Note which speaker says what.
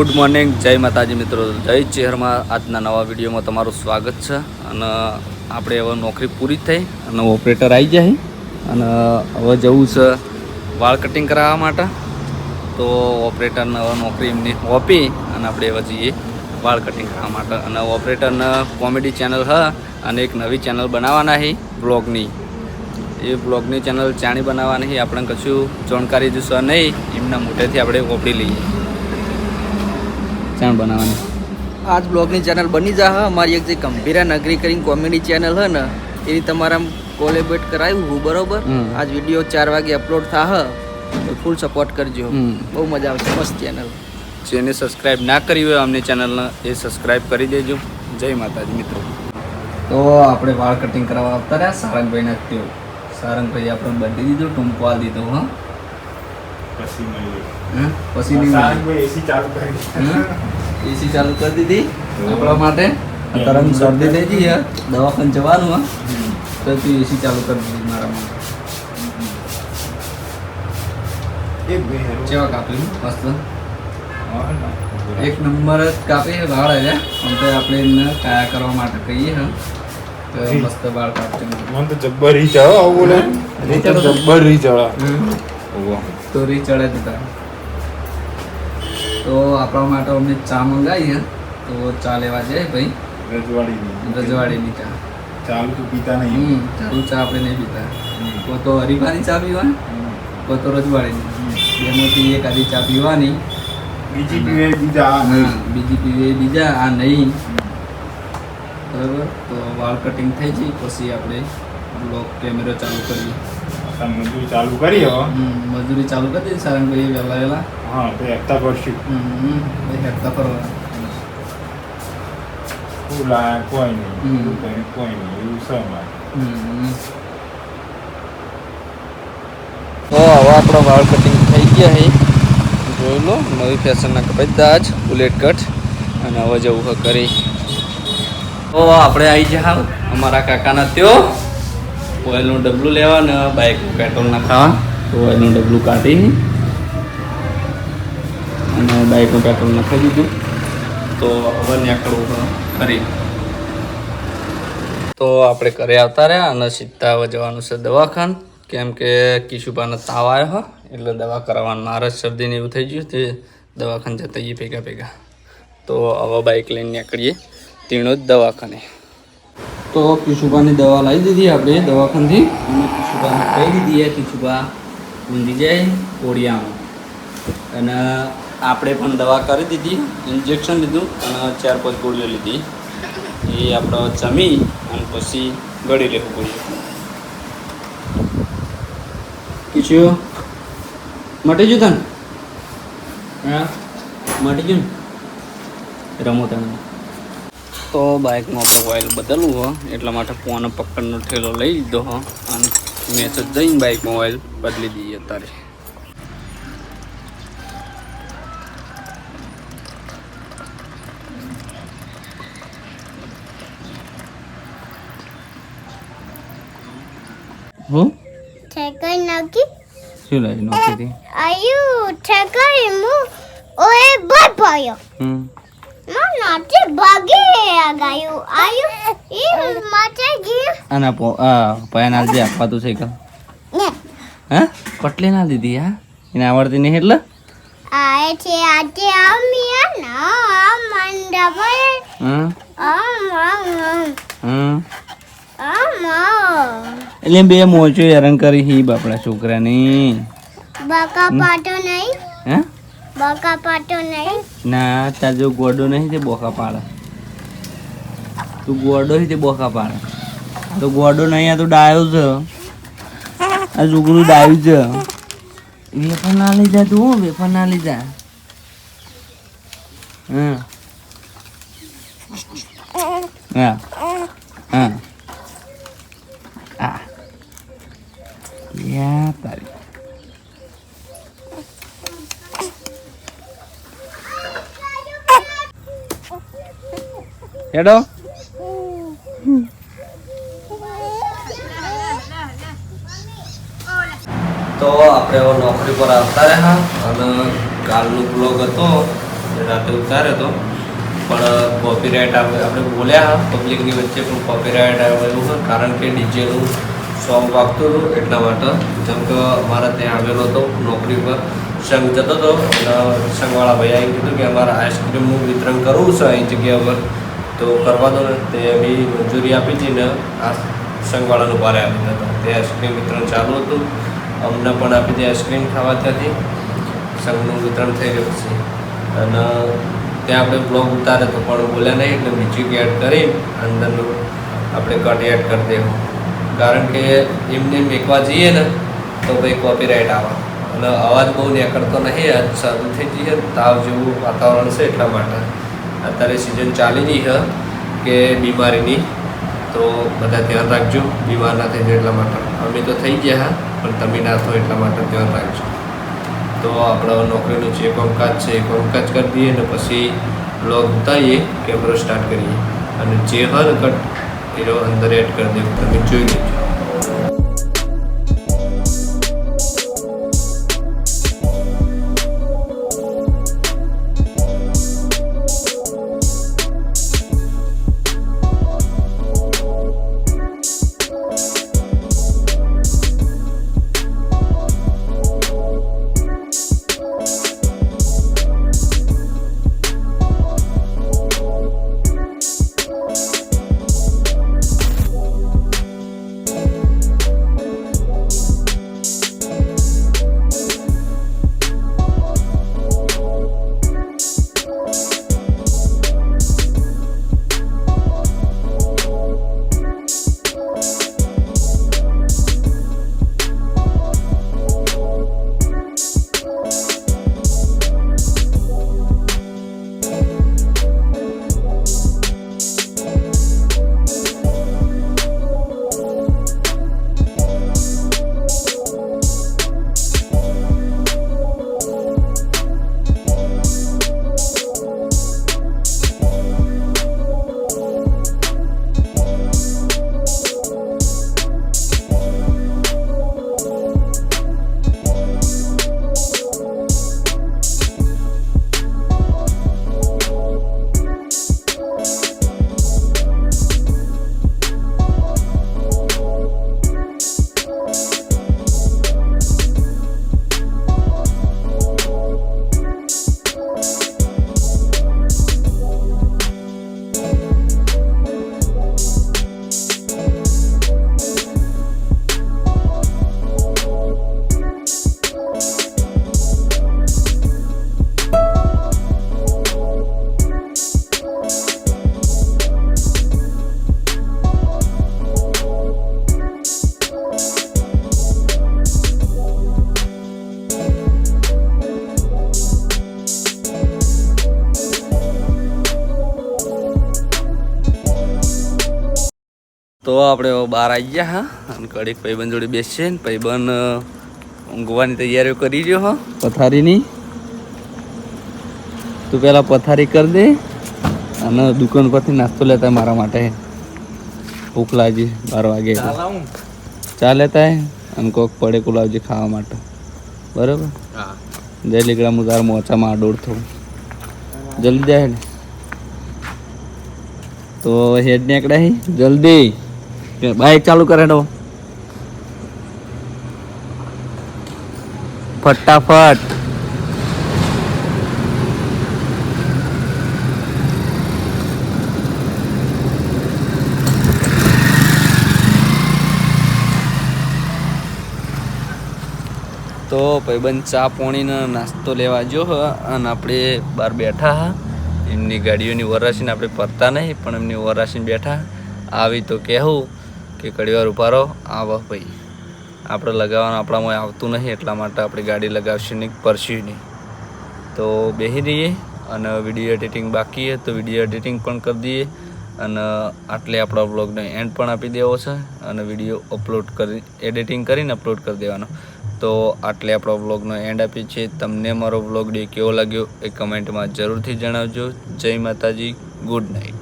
Speaker 1: Good morning. જય માતાજી મિત્રો. જય ચહેરમાં આજના નવા વિડીયોમાં તમારું સ્વાગત છે. અને આપણે હવે નોકરી પૂરી થઈ અને ઓપરેટર આવી જાય અને હવે જવું છે વાળ કટિંગ કરાવવા માટે. તો ઓપરેટરને હવે નોકરી એમની ઓપી અને આપણે હવે જઈએ વાળ કટિંગ કરાવવા માટે. અને ઓપરેટરને કોમેડી ચેનલ હ અને એક નવી ચેનલ બનાવવાના હી બ્લોગની એ બ્લોગની ચેનલ ચાણી બનાવવાની આપણે કશું જાણકારી જોશે નહીં. એમના મોટેથી આપણે ઓપડી લઈએ. ચાણ બનાવવાની?
Speaker 2: આજ બ્લોગની ચેનલ બની જા હા. અમારી એક જે ગંભીરા નગરી કરીને કોમેડી ચેનલ હ ને એની તમારા કોલેબેટ કરાવ્યું હું બરોબર? આજ વીડિયો ચાર વાગે અપલોડ થા હ. તો ફૂલ સપોર્ટ કરજો.
Speaker 1: હમ.
Speaker 2: બહુ મજા આવશે. મસ્ત ચેનલ.
Speaker 1: જેને સબસ્ક્રાઇબ ના કરી હોય અમને ચેનલને એ સબસ્ક્રાઇબ કરી દેજો. જય માતાજી મિત્રો. તો આપણે વાળ કટિંગ કરાવવા આવતા રહ્યા સારંગભાઈના તેઓ. સારંગભાઈ આપણે બદલી દીધું ટૂંકવા આ દીધો હા?
Speaker 3: પછી મળીએ.
Speaker 1: પછી નહીં
Speaker 3: એસી ચાલુ કરી.
Speaker 1: એસી ચાલુ કરી દીધી આપણા માટે તરંગ શરદી થઈ ગઈ દવાખાને જવાનું હા તો તું એસી ચાલુ કરી દીધી મારા માટે
Speaker 3: એક
Speaker 1: કેવા કાપ્યું મસ્ત એક નંબર જ કાપી છે વાળ હે આમ તો આપણે એમને કાયા કરવા માટે કહીએ હા તો મસ્ત વાળ કાપશે
Speaker 3: મને તો જબ્બર રીચ આવો આવું બોલે જબ્બર રીચ આવે ઓહો.
Speaker 1: તો રી ચડે દીધા તો આપણા માટે અમને ચા મંગાવી હે તો ચા લેવા જાય ભાઈ.
Speaker 3: રજવાડીની.
Speaker 1: રજવાડીની ચા.
Speaker 3: ચાલુ તો પીતા નહીં.
Speaker 1: હમ ચાલુ ચા આપણે નહીં પીતા.
Speaker 3: હમ.
Speaker 1: કો તો હરીફાની ચા પીવાની?
Speaker 3: હમ.
Speaker 1: કો તો રજવાડીની. બેમાંથી એક આધી ચા પીવાની.
Speaker 3: બીજી પીવે બીજા આ
Speaker 1: હા
Speaker 3: નહીં.
Speaker 1: બીજી પીવે બીજા આ નહીં. બરાબર? તો વાળ કટિંગ થઈ જાય પછી આપણે બ્લોક કેમેરો ચાલુ કરીએ.
Speaker 3: તમે મજૂરી ચાલુ કરી હો.
Speaker 1: હમ, મજૂરી ચાલુ કરી દીધી સારંગભાઈ વહેલા વહેલા.
Speaker 3: હા તો એકતા કરશું.
Speaker 1: હમ ભાઈ હેરતા ફરવા
Speaker 3: ફૂલ કોઈ નહીં.
Speaker 1: હમ.
Speaker 3: કોઈ નહીં એવું છે.
Speaker 1: તો હવે આપણો વાળ કટિંગ થઈ ગયા છે. જોઈ લો નવી ફેશનના બધા જ બુલેટ કટ અને હવે જવું છે કરી તો આપણે આવી જા અમારા કાકાના ત્યો ઓઇલનું ડબલું લેવા ને બાઇકનું પેટ્રોલ નાખાવા તો ઓઇલનું ડબલું કાઢી અને બાઇકનું પેટ્રોલ નાખી દીધું. તો હવે નીકળવું કરી તો આપણે ઘરે આવતા રહ્યા અને સીધા હવે જવાનું છે દવાખાન. કેમ કે કિશુબાનો તાવ આવ્યો એટલે દવા કરાવવાનું મારા શરદી ને એવું થઈ ગયું તે દવાખાને જતા જઈએ ભેગા ભેગા. તો હવે બાઇક લઈને નીકળીએ તેનો જ દવાખાને. તો કિશુબાની દવા લાવી દીધી આપણે, દવાખાનથી. અને કિશુબાને કહી દીધી એ કિશુબા ઊંધી જાય કોડિયામાં અને આપણે પણ દવા કરી દીધી ઇન્જેક્શન લીધું, અને ચાર પાંચ ગોળીઓ લીધી. એ આપણો જમી, અને પછી ગળી લેવું પડ્યું. કિશુ મટી ગયું તને? હા? મટી ગયું રમો તમે તો બાઇકમાં આપણે ઓઇલ બદલવું હો. એટલા માટે ફોન પકડનો ઠેલો લઈ લીધો હો. અને મેચ જઈને બાઇકમાં ઓઇલ બદલી દઈએ અત્યારે. હું?
Speaker 4: nugget.
Speaker 1: શું લાવી
Speaker 4: move? ઓએ બળ પાયો
Speaker 1: હમ. આના પયાના જે આપવાતું છે કલ હા? કટલી ના દીધી હા? એને આવડતી નહીં એટલે?
Speaker 4: આય છે આજે આમિયા ના મંડા પર
Speaker 1: હમ?
Speaker 4: આમ આમ
Speaker 1: હમ?
Speaker 4: આમ આમ.
Speaker 1: એટલે બે મોચો હેરાન કરી હી બાપડા છોકરાની.
Speaker 4: બાકા પાટો નહીં?
Speaker 1: હે?
Speaker 4: બકા પાટો નહીં?
Speaker 1: ના તાર જો ગોડો નહીં તે બોખા પાડે. તું ગોડો છે તે બોખા પાડે. આ તો ગોડો નહીં આ તો ડાયો છે. આ છોકરું ડાયું છે. વેફર ના લઈ જા તું હો, વેફર ના લઈ જા. હા હા. હા. આ. યા તારી. હેડો. તો આપણે હવે નોકરી પર આવતા રહ્યા અને કાલનો બ્લોગ હતો રાતે ઉતાર્યો હતો. પણ કોપીરાઇટ આપણે બોલ્યા પબ્લિકની વચ્ચે પણ કોપીરાઇટ આવે એવું હોય, કારણ કે ડીજેનું સોંગ વાગતું હતું એટલા માટે. જેમ કે અમારા ત્યાં આવેલો હતો નોકરી પર. સંઘ જતો હતો, એટલે સંઘવાળા ભાઈ આવી કીધું કે અમારે આઈસ્ક્રીમનું વિતરણ કરવું છે અહીં જગ્યા પર. તો કરવા દો ને તે એમની મંજૂરી આપી હતી ને આ સંઘવાળાનું ભારે આપી દીધા તે આઈસ્ક્રીમ વિતરણ ચાલુ હતું. અમને પણ આપી દે આઈસ્ક્રીમ ખાવા ત્યાંથી સંઘનું વિતરણ થઈ ગયું છે અને ત્યાં આપણે બ્લોગ ઉતારે તો પણ બોલ્યા નહીં, એટલે મ્યુઝિક એડ કરી અંદરનું આપણે કટ એડ કરી દેવું. કારણ કે એમને મેકવા જઈએ ને, તો ભાઈ કોપીરાઇટ આવે. અને અવાજ બહુ નીકળતો નહીં, આજ શરૂ થઈ જઈએ તાવ જેવું વાતાવરણ છે એટલા માટે. અત્યારે સિઝન ચાલી રહી છે કે બીમારીની, તો બધા ધ્યાન રાખજો, બીમાર ના થઈ એટલા માટે. અમે તો થઈ ગયા હા, પણ તમે ના થો એટલા માટે ધ્યાન રાખજો. તો આપણા નોકરીનું જે કામકાજ છે એ કામકાજ કરી દઈએ અને પછી બ્લોગ ઉતારીએ કેમેરો સ્ટાર્ટ કરીએ. અને જે હર કટ એનો અંદર એડ કરી દે તમે જોઈ લેજો.
Speaker 2: તો આપણે બહાર આવી ગયા હા. અને કડીક ભાઈબંધ જોડે બેસીએ ને ભાઈબંધ ઊંઘવાની તૈયારીઓ કરી રહ્યો હા. પથારીની. તું પેલા પથારી કરી દે અને દુકાન પરથી નાસ્તો લેતા મારા માટે. ભૂખ લાગી બાર વાગે. ચાલે ચા લેતા અને કોક પડે કુલાવજી ખાવા માટે. બરાબર? જય લીકડા હું તારા મોચામાં આડોડ થઉં. જલ્દી જાય ને. તો હેડ નીકળાય. હી જલ્દી બાઇક ચાલુ કરે દો ફટાફટ. તો ભાઈબંધ ચા પોણીનો નાસ્તો લેવા જો અને આપણે બહાર બેઠા હા. એમની ગાડીઓની વરાશીને આપણે ફરતા નહીં, પણ એમની વરાસીને બેઠા આવી તો કહેવું. કે ઘડીવાર ઊભા રહો. આવો ભાઈ. આપણે લગાવવાનું આપણામાં આવતું નહીં, એટલા માટે આપણે ગાડી લગાવશું નહીં પરસ્યું નહીં. તો બેસી રહીએ અને વીડિયો એડિટિંગ બાકી છે, તો વીડિયો એડિટિંગ પણ કરી દઈએ અને આટલે આપણા બ્લોગનો એન્ડ પણ આપી દેવો છે અને વીડિયો અપલોડ કરી, એડિટિંગ કરીને અપલોડ કરી દેવાનો. તો આટલે આપણો બ્લોગનો એન્ડ આપીએ છીએ. તમને મારો બ્લોગ ડે કેવો લાગ્યો એ કમેન્ટમાં જરૂરથી જણાવજો. જય માતાજી. Good night.